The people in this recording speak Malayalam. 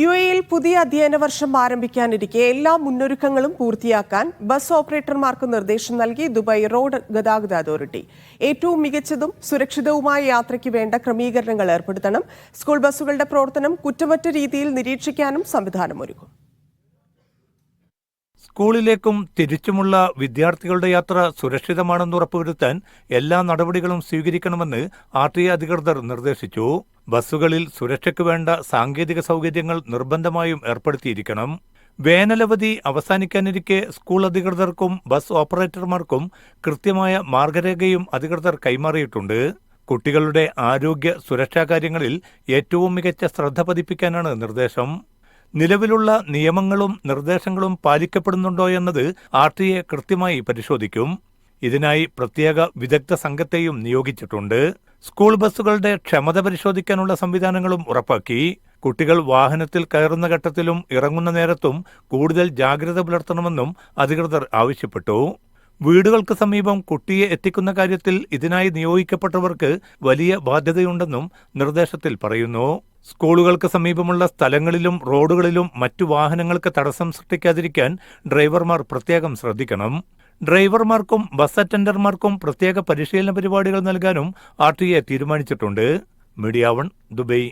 യു എയിൽ പുതിയ അധ്യയന വർഷം ആരംഭിക്കാനിരിക്കെ എല്ലാ മുന്നൊരുക്കങ്ങളും പൂർത്തിയാക്കാൻ ബസ് ഓപ്പറേറ്റർമാർക്ക് നിർദ്ദേശം നൽകി ദുബായ് റോഡ് ഗതാഗത അതോറിറ്റി. ഏറ്റവും മികച്ചതും സുരക്ഷിതവുമായ യാത്രയ്ക്ക് വേണ്ട ക്രമീകരണങ്ങൾ ഏർപ്പെടുത്തണം. സ്കൂൾ ബസ്സുകളുടെ പ്രവർത്തനം കുറ്റമറ്റ രീതിയിൽ നിരീക്ഷിക്കാനും സംവിധാനമൊരുക്കും. സ്കൂളിലേക്കും തിരിച്ചുമുള്ള വിദ്യാർത്ഥികളുടെ യാത്ര സുരക്ഷിതമാണെന്ന് ഉറപ്പുവരുത്താൻ എല്ലാ നടപടികളും സ്വീകരിക്കണമെന്ന് ആർ ടി അധികൃതർ നിർദ്ദേശിച്ചു. ബസ്സുകളിൽ സുരക്ഷയ്ക്ക് വേണ്ട സാങ്കേതിക സൗകര്യങ്ങൾ നിർബന്ധമായും ഏർപ്പെടുത്തിയിരിക്കണം. വേനലവധി അവസാനിക്കാനിരിക്കെ സ്കൂൾ അധികൃതർക്കും ബസ് ഓപ്പറേറ്റർമാർക്കും കൃത്യമായ മാർഗരേഖയും അധികൃതർ കൈമാറിയിട്ടുണ്ട്. കുട്ടികളുടെ ആരോഗ്യ സുരക്ഷാ കാര്യങ്ങളിൽ ഏറ്റവും മികച്ച ശ്രദ്ധ പതിപ്പിക്കാനാണ് നിർദ്ദേശം. നിലവിലുള്ള നിയമങ്ങളും നിർദ്ദേശങ്ങളും പാലിക്കപ്പെടുന്നുണ്ടോ എന്നത് ആർ ടി എ കൃത്യമായി പരിശോധിക്കും. ഇതിനായി പ്രത്യേക വിദഗ്ധ സംഘത്തെയും നിയോഗിച്ചിട്ടുണ്ട്. സ്കൂൾ ബസ്സുകളുടെ ക്ഷമത പരിശോധിക്കാനുള്ള സംവിധാനങ്ങളും ഉറപ്പാക്കി. കുട്ടികൾ വാഹനത്തിൽ കയറുന്ന ഘട്ടത്തിലും ഇറങ്ങുന്ന നേരത്തും കൂടുതൽ ജാഗ്രത പുലർത്തണമെന്നും അധികൃതർ ആവശ്യപ്പെട്ടു. വീടുകൾക്ക് സമീപം കുട്ടിയെ എത്തിക്കുന്ന കാര്യത്തിൽ ഇതിനായി നിയോഗിക്കപ്പെട്ടവർക്ക് വലിയ ബാധ്യതയുണ്ടെന്നും നിർദ്ദേശത്തിൽ പറയുന്നു. സ്കൂളുകൾക്ക് സമീപമുള്ള സ്ഥലങ്ങളിലും റോഡുകളിലും മറ്റു വാഹനങ്ങൾക്ക് തടസ്സം സൃഷ്ടിക്കാതിരിക്കാൻ ഡ്രൈവർമാർ പ്രത്യേകം ശ്രദ്ധിക്കണം. ഡ്രൈവർമാർക്കും ബസ് അറ്റൻഡർമാർക്കും പ്രത്യേക പരിശീലന പരിപാടികൾ നൽകാനും ആർ ടി എ തീരുമാനിച്ചിട്ടുണ്ട്. Media one Dubai.